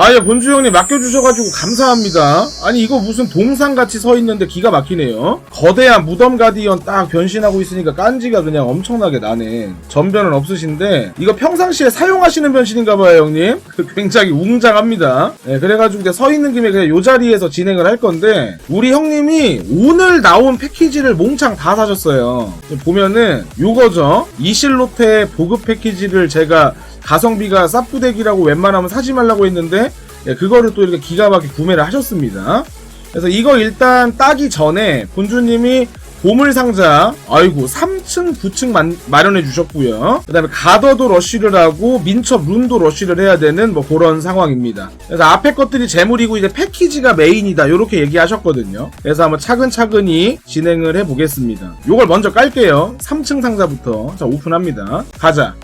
아예 본주 형님 맡겨주셔가지고 감사합니다. 아니 이거 무슨 동상같이 서 있는데 기가 막히네요. 거대한 무덤 가디언 딱 변신하고 있으니까 깐지가 그냥 엄청나게 나네. 전변은 없으신데 이거 평상시에 사용하시는 변신인가봐요 형님. 굉장히 웅장합니다. 네, 그래가지고 이제 서 있는 김에 그냥 요 자리에서 진행을 할 건데 우리 형님이 오늘 나온 패키지를 몽창 다 사셨어요. 보면은 요거죠. 이실로테 보급 패키지를 제가 가성비가 쌉부대기라고 웬만하면 사지 말라고 했는데 예, 그거를 또 이렇게 기가 막히게 구매를 하셨습니다. 그래서 이거 일단 따기 전에 본주님이 보물 상자 아이고 3층 9층 만- 마련해 주셨고요. 그 다음에 가더도 러쉬를 하고 민첩 룬도 러쉬를 해야 되는 뭐 그런 상황입니다. 그래서 앞에 것들이 재물이고 이제 패키지가 메인이다. 요렇게 얘기하셨거든요. 그래서 한번 차근차근히 진행을 해 보겠습니다. 요걸 먼저 깔게요. 3층 상자부터. 자 오픈합니다. 가자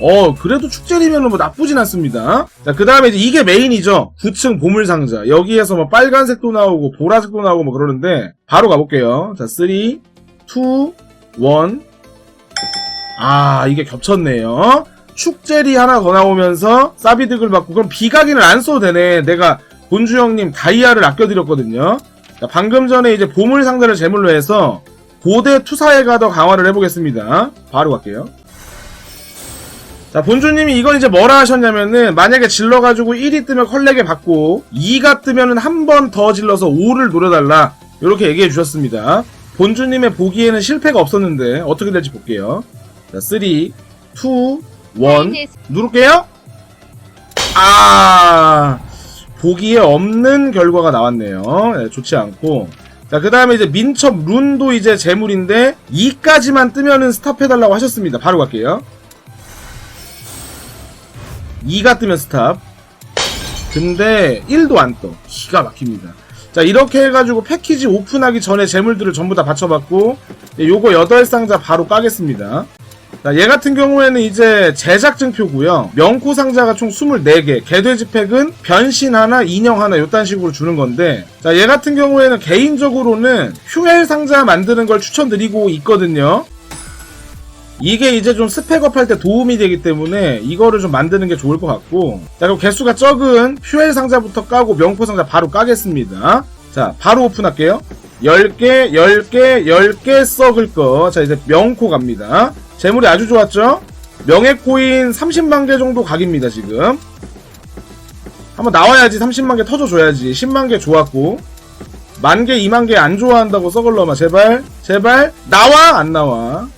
어, 그래도 축제리면 뭐 나쁘진 않습니다. 자, 그 다음에 이제 이게 메인이죠. 9층 보물상자. 여기에서 뭐 빨간색도 나오고 보라색도 나오고 뭐 그러는데, 바로 가볼게요. 자, 3, 2, 1. 아, 이게 겹쳤네요. 축제리 하나 더 나오면서 사비득을 받고, 그럼 비각인을 안 써도 되네. 내가 본주 형님 다이아를 아껴드렸거든요. 자, 방금 전에 이제 보물 상자를 제물로 해서, 고대 투사회가 더 강화를 해보겠습니다. 바로 갈게요. 자, 본주님이 이건 이제 뭐라 하셨냐면은, 만약에 질러가지고 1이 뜨면 컬렉에 받고, 2가 뜨면은 한 번 더 질러서 5를 노려달라. 이렇게 얘기해 주셨습니다. 본주님의 보기에는 실패가 없었는데, 어떻게 될지 볼게요. 자, 3, 2, 1. 누를게요. 아, 보기에 없는 결과가 나왔네요. 네, 좋지 않고. 자, 그 다음에 이제 민첩 룬도 이제 재물인데, 2까지만 뜨면은 스탑해달라고 하셨습니다. 바로 갈게요. 2가 뜨면 스탑. 근데 1도 안 떠. 기가 막힙니다. 자, 이렇게 해가지고 패키지 오픈하기 전에 재물들을 전부 다 받쳐봤고, 네, 요거 8상자 바로 까겠습니다. 자, 얘 같은 경우에는 이제 제작증표고요 명코 상자가 총 24개. 개돼지 팩은 변신 하나, 인형 하나, 요딴 식으로 주는 건데, 자, 얘 같은 경우에는 개인적으로는 휴엘 상자 만드는 걸 추천드리고 있거든요. 이게 이제 좀 스펙업 할 때 도움이 되기 때문에 이거를 좀 만드는 게 좋을 것 같고. 자 그럼 개수가 적은 퓨엘 상자부터 까고 명포 상자 바로 까겠습니다. 자 바로 오픈할게요. 10개 10개 10개 썩을 거자 이제 명코 갑니다. 재물이 아주 좋았죠? 명예코인 30만 개 정도 각입니다 지금. 한번 나와야지 30만 개 터져줘야지. 10만 개 좋았고. 만 개, 2만 개 안 좋아한다고 썩을러마. 제발 제발. 나와? 안 나와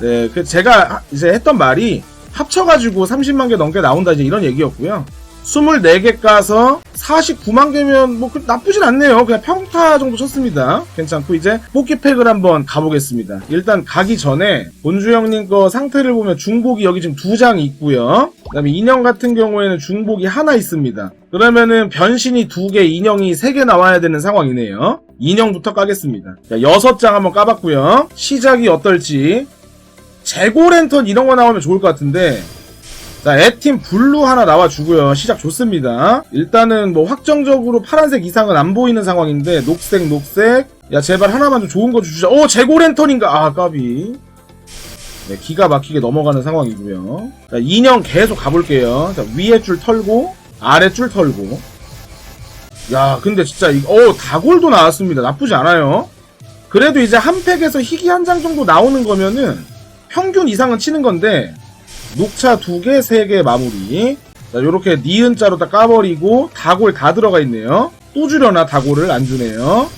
네, 그 제가 하- 이제 했던 말이 합쳐가지고 30만 개 넘게 나온다 이제 이런 얘기였고요. 24개 까서 49만 개면 뭐 그- 나쁘진 않네요. 그냥 평타 정도 쳤습니다. 괜찮고 이제 뽑기팩을 한번 가보겠습니다. 일단 가기 전에 본주 형님 거 상태를 보면 중복이 여기 지금 두 장 있고요. 그 다음에 인형 같은 경우에는 중복이 하나 있습니다. 그러면은 변신이 두 개, 인형이 세 개 나와야 되는 상황이네요. 인형부터 까겠습니다. 자, 여섯 장 한번 까봤고요. 시작이 어떨지 재고 랜턴 이런 거 나오면 좋을 것 같은데. 자 애팀 블루 하나 나와주고요. 시작 좋습니다. 일단은 뭐 확정적으로 파란색 이상은 안 보이는 상황인데 녹색 녹색. 야 제발 하나만 좀 좋은 거 주자 오 재고 랜턴인가? 아 까비. 네 기가 막히게 넘어가는 상황이고요. 자 인형 계속 가볼게요. 자 위에 줄 털고 아래 줄 털고. 야 근데 진짜 이거 어 다골도 나왔습니다. 나쁘지 않아요. 그래도 이제 한 팩에서 희귀 한 장 정도 나오는 거면은 평균 이상은 치는 건데 녹차 두 개, 세 개 마무리. 자, 요렇게 니은 자로 딱 까버리고 다골 다 들어가 있네요. 또 주려나 다골을 안 주네요.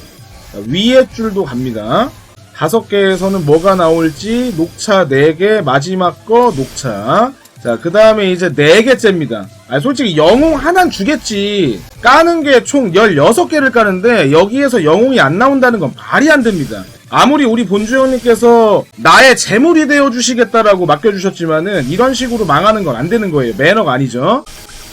자, 위에 줄도 갑니다. 다섯 개에서는 뭐가 나올지 녹차 네 개, 마지막 거 녹차. 자, 그 다음에 이제 네 개째입니다. 아, 솔직히 영웅 하나는 주겠지. 까는 게 총 16개를 까는데 여기에서 영웅이 안 나온다는 건 말이 안 됩니다. 아무리 우리 본주 형님께서 나의 재물이 되어 주시겠다라고 맡겨주셨지만은 이런 식으로 망하는 건 안 되는 거예요. 매너가 아니죠.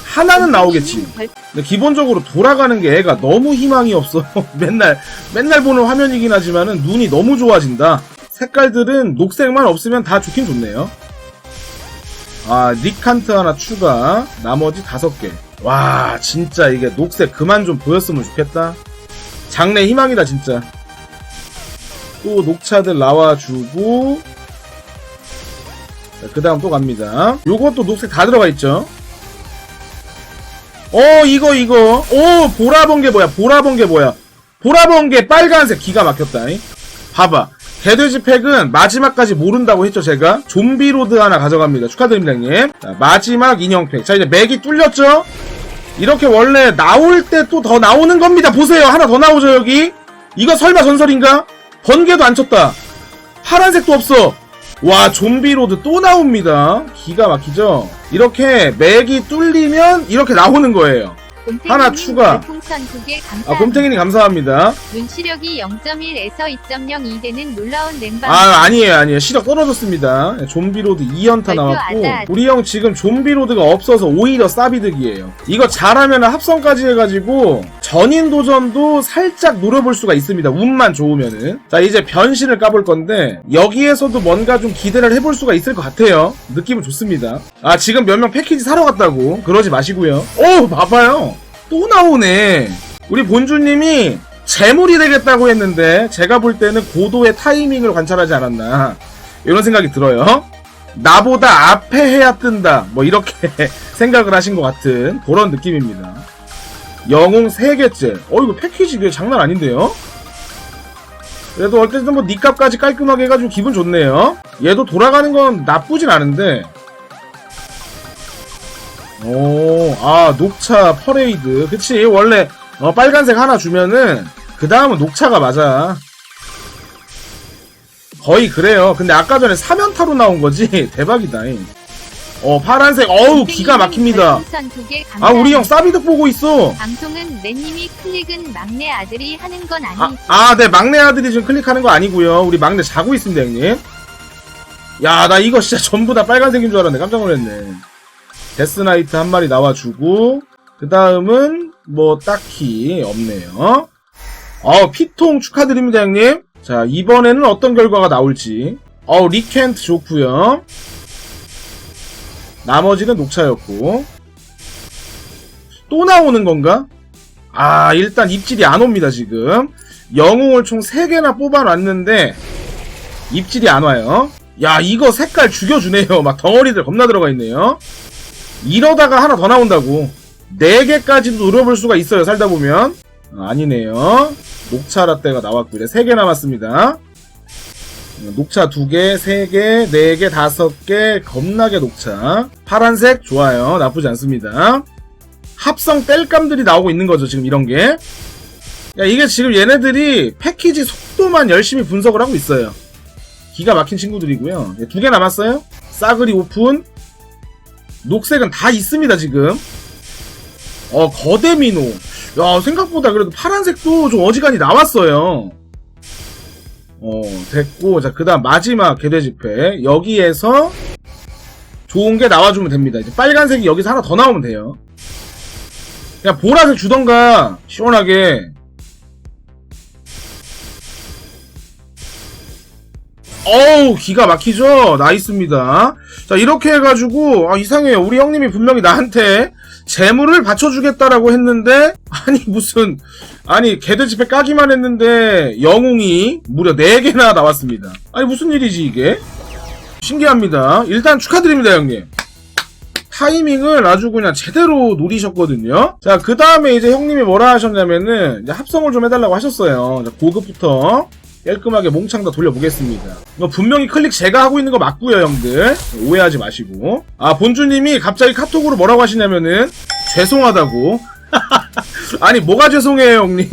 하나는 나오겠지. 근데 기본적으로 돌아가는 게 애가 너무 희망이 없어. 맨날 맨날 보는 화면이긴 하지만은 눈이 너무 좋아진다. 색깔들은 녹색만 없으면 다 좋긴 좋네요. 아 니칸트 하나 추가. 나머지 다섯 개. 와 진짜 이게 녹색 그만 좀 보였으면 좋겠다. 장래 희망이다 진짜. 또 녹차들 나와주고. 그 다음 또 갑니다. 요것도 녹색 다 들어가 있죠? 어 이거 이거. 오 보라번개 뭐야? 보라번개 뭐야? 보라번개 빨간색. 기가 막혔다. 잉? 봐봐 개돼지 팩은 마지막까지 모른다고 했죠 제가? 좀비로드 하나 가져갑니다. 축하드립니다 형님. 자, 마지막 인형 팩. 자 이제 맥이 뚫렸죠? 이렇게 원래 나올 때 또 더 나오는 겁니다. 보세요. 하나 더 나오죠 여기? 이거 설마 전설인가 번개도 안 쳤다. 파란색도 없어. 와 좀비로드 또 나옵니다. 기가 막히죠? 이렇게 맥이 뚫리면 이렇게 나오는 거예요 하나 추가. 풍선 2개 감사합니다. 아 곰탱이님 감사합니다. 눈시력이 0.1에서 2.02 되는 놀라운 냉방. 아 아니에요 아니에요. 시력 떨어졌습니다. 좀비로드 2연타 발표 나왔고. 우리 형 지금 좀비로드가 없어서 오히려 싸비득이에요. 이거 잘하면 합성까지 해가지고 전인 도전도 살짝 노려볼 수가 있습니다. 운만 좋으면은. 자 이제 변신을 까볼 건데 여기에서도 뭔가 좀 기대를 해볼 수가 있을 것 같아요. 느낌은 좋습니다. 아 지금 몇 명 패키지 사러 갔다고. 그러지 마시고요. 오 봐봐요 또 나오네 우리 본주님이 재물이 되겠다고 했는데 제가 볼 때는 고도의 타이밍을 관찰하지 않았나 이런 생각이 들어요. 나보다 앞에 해야 뜬다 뭐 이렇게 생각을 하신 것 같은 그런 느낌입니다. 영웅 3개째. 어 이거 패키지 이게 장난 아닌데요? 그래도 어쨌든 뭐 니값까지 깔끔하게 해가지고 기분 좋네요. 얘도 돌아가는 건 나쁘진 않은데 오, 아, 녹차 퍼레이드. 그치, 원래, 어, 빨간색 하나 주면은, 그 다음은 녹차가 맞아. 거의 그래요. 근데 아까 전에 사면타로 나온 거지? 대박이다. 잉. 어, 파란색, 어우, 기가 막힙니다. 풍선 2개 감사합니다. 아, 우리 형 사비득 보고 있어. 방송은 내님이 클릭은 막내 아들이 하는 건 아, 아니지. 아, 네, 막내 아들이 지금 클릭하는 거 아니고요 우리 막내 자고 있습니다, 형님. 야, 나 이거 진짜 전부 다 빨간색인 줄 알았네. 깜짝 놀랐네. 데스나이트 한 마리 나와주고, 그 다음은, 뭐, 딱히 없네요. 어, 피통 축하드립니다, 형님. 자, 이번에는 어떤 결과가 나올지. 어, 리켄트 좋고요 나머지는 녹차였고. 또 나오는 건가? 아, 일단 입질이 안 옵니다, 지금. 영웅을 총 3개나 뽑아놨는데, 입질이 안 와요. 야, 이거 색깔 죽여주네요. 막 덩어리들 겁나 들어가 있네요. 이러다가 하나 더 나온다고. 4개까지도 노려볼 수가 있어요, 살다 보면. 아, 아니네요. 녹차 라떼가 나왔고, 이제 3개 남았습니다. 어, 녹차 2개, 3개, 4개, 5개, 겁나게 녹차. 파란색, 좋아요. 나쁘지 않습니다. 합성 땔감들이 나오고 있는 거죠, 지금 이런 게. 야, 이게 지금 얘네들이 패키지 속도만 열심히 분석을 하고 있어요. 기가 막힌 친구들이고요. 두 개 남았어요. 싸그리 오픈. 녹색은 다 있습니다, 지금. 어, 거대 민호. 야, 생각보다 그래도 파란색도 좀 어지간히 나왔어요. 어, 됐고. 자, 그 다음 마지막 개돼지패. 여기에서 좋은 게 나와주면 됩니다. 이제 빨간색이 여기서 하나 더 나오면 돼요. 그냥 보라색 주던가, 시원하게. 어우 기가 막히죠? 나이스입니다. 자 이렇게 해가지고 아, 이상해요 우리 형님이 분명히 나한테 재물을 받쳐주겠다라고 했는데 아니 무슨 아니 개돼지패 까기만 했는데 영웅이 무려 4개나 나왔습니다. 아니 무슨 일이지 이게? 신기합니다. 일단 축하드립니다 형님. 타이밍을 아주 그냥 제대로 노리셨거든요. 자 그 다음에 이제 형님이 뭐라 하셨냐면은 이제 합성을 좀 해달라고 하셨어요. 자, 고급부터 깔끔하게 몽창 다 돌려보겠습니다. 이거 분명히 클릭 제가 하고 있는 거 맞고요, 형들. 오해하지 마시고. 아, 본주님이 갑자기 카톡으로 뭐라고 하시냐면은 죄송하다고. 아니, 뭐가 죄송해요, 형님.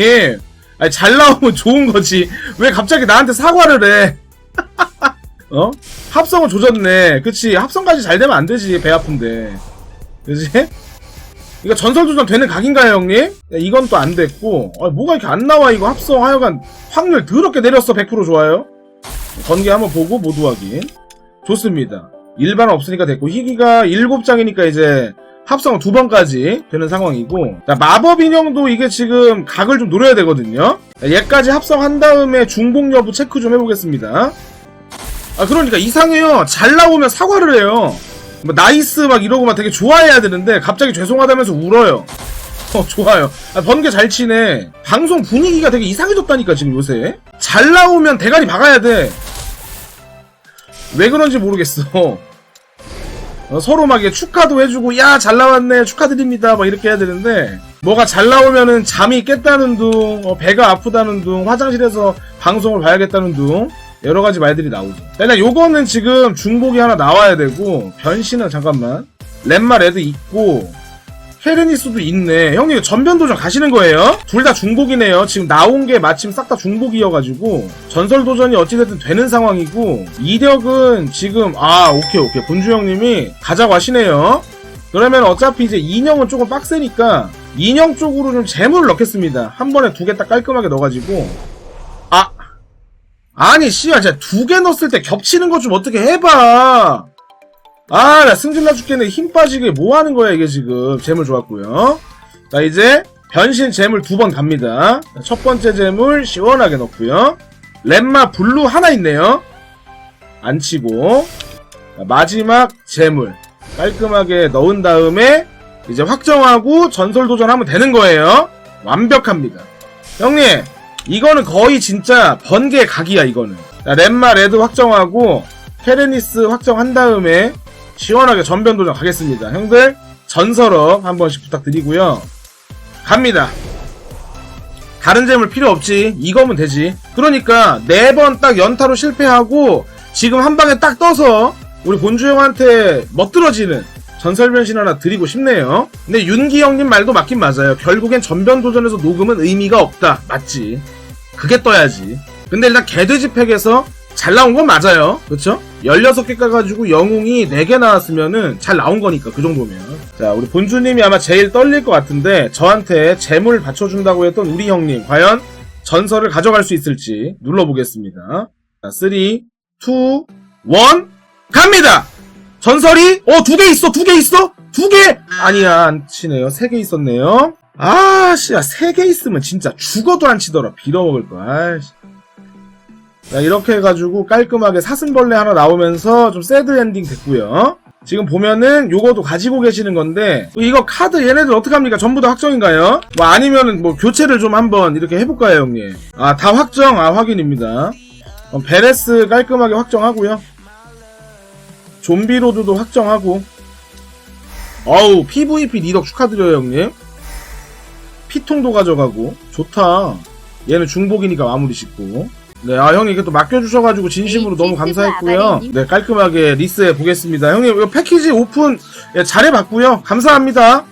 아니, 잘 나오면 좋은 거지. 왜 갑자기 나한테 사과를 해? 어? 합성은 조졌네. 그치. 합성까지 잘 되면 안 되지. 배 아픈데. 그지? 이거 전설도전 되는 각인가요, 형님? 야, 이건 또 안 됐고. 아, 뭐가 이렇게 안 나와, 이거 합성 하여간 확률 더럽게 내렸어, 100% 좋아요? 번개 한번 보고 모두 확인. 좋습니다. 일반 없으니까 됐고, 희귀가 7장이니까 이제 합성 두 번까지 되는 상황이고, 자, 마법 인형도 이게 지금 각을 좀 노려야 되거든요? 자, 얘까지 합성한 다음에 중복 여부 체크 좀 해보겠습니다. 아, 그러니까 이상해요. 잘 나오면 사과를 해요. 뭐 나이스 막 이러고 막 되게 좋아해야 되는데 갑자기 죄송하다면서 울어요. 어 좋아요. 아, 번개 잘 치네. 방송 분위기가 되게 이상해졌다니까 지금 요새. 잘 나오면 대가리 박아야 돼. 왜 그런지 모르겠어. 어, 서로 막 이게 축하도 해주고 야 잘 나왔네 축하드립니다 막 이렇게 해야 되는데 뭐가 잘 나오면은 잠이 깼다는 둥 어, 배가 아프다는 둥 화장실에서 방송을 봐야겠다는 둥 여러 가지 말들이 나오죠. 일단 요거는 지금 중복이 하나 나와야 되고 변신은 잠깐만. 렘마 레드 있고 헤르니스도 있네. 형님 이거 전변 도전 가시는 거예요? 둘 다 중복이네요. 지금 나온 게 마침 싹 다 중복이어가지고 전설 도전이 어찌됐든 되는 상황이고 이력은 지금 아 오케이 오케이. 본주 형님이 가자고 하시네요. 그러면 어차피 이제 인형은 조금 빡세니까 인형 쪽으로 좀 재물을 넣겠습니다. 한 번에 두 개 딱 깔끔하게 넣어가지고. 아 아니 씨야 진짜 두 개 넣었을 때 겹치는 것 좀 어떻게 해봐 아, 나 승질나 죽겠네. 힘 빠지게 뭐 하는 거야, 이게 지금. 재물 좋았고요. 자, 이제 변신 재물 두 번 갑니다. 자, 첫 번째 재물 시원하게 넣고요. 렘마 블루 하나 있네요. 안 치고. 자, 마지막 재물 깔끔하게 넣은 다음에 이제 확정하고 전설 도전하면 되는 거예요. 완벽합니다. 형님, 이거는 거의 진짜 번개 각이야, 이거는. 자, 렘마 레드 확정하고 헤레니스 확정한 다음에 시원하게 전변 도전 가겠습니다. 형들 전설업 한 번씩 부탁드리고요. 갑니다. 다른 재물 필요 없지. 이거면 되지. 그러니까 네 번 딱 연타로 실패하고 지금 한 방에 딱 떠서 우리 본주 형한테 멋들어지는 전설 변신 하나 드리고 싶네요. 근데 윤기 형님 말도 맞긴 맞아요. 결국엔 전변 도전에서 녹음은 의미가 없다. 맞지. 그게 떠야지. 근데 일단 개돼지 팩에서 잘 나온 건 맞아요. 그쵸? 16개 까가지고 영웅이 4개 나왔으면은 잘 나온 거니까, 그 정도면. 자, 우리 본주님이 아마 제일 떨릴 것 같은데, 저한테 재물 받쳐준다고 했던 우리 형님, 과연 전설을 가져갈 수 있을지 눌러보겠습니다. 자, 3, 2, 1, 갑니다! 전설이, 어, 두 개 있어, 두 개 있어? 두 개! 아니야, 안 치네요. 세 개 있었네요. 아, 씨 야, 세 개 있으면 진짜 죽어도 안 치더라. 빌어먹을 거, 아이씨. 자, 이렇게 해가지고 깔끔하게 사슴벌레 하나 나오면서 좀 새드 엔딩 됐고요. 지금 보면은 요거도 가지고 계시는 건데 이거 카드 얘네들 어떡합니까? 전부 다 확정인가요? 뭐 아니면은 뭐 교체를 좀 한번 이렇게 해볼까요 형님? 아 다 확정 아 확인입니다. 어, 베레스 깔끔하게 확정하고요. 좀비로드도 확정하고 어우 PVP 리덕 축하드려요 형님. 피통도 가져가고 좋다. 얘는 중복이니까 마무리 짓고 네, 아 형님 이렇게 또 맡겨주셔가지고 진심으로 에이치 너무 감사했고요. 네, 깔끔하게 리스해 보겠습니다. 형님 이거 패키지 오픈 예, 잘해봤고요. 감사합니다.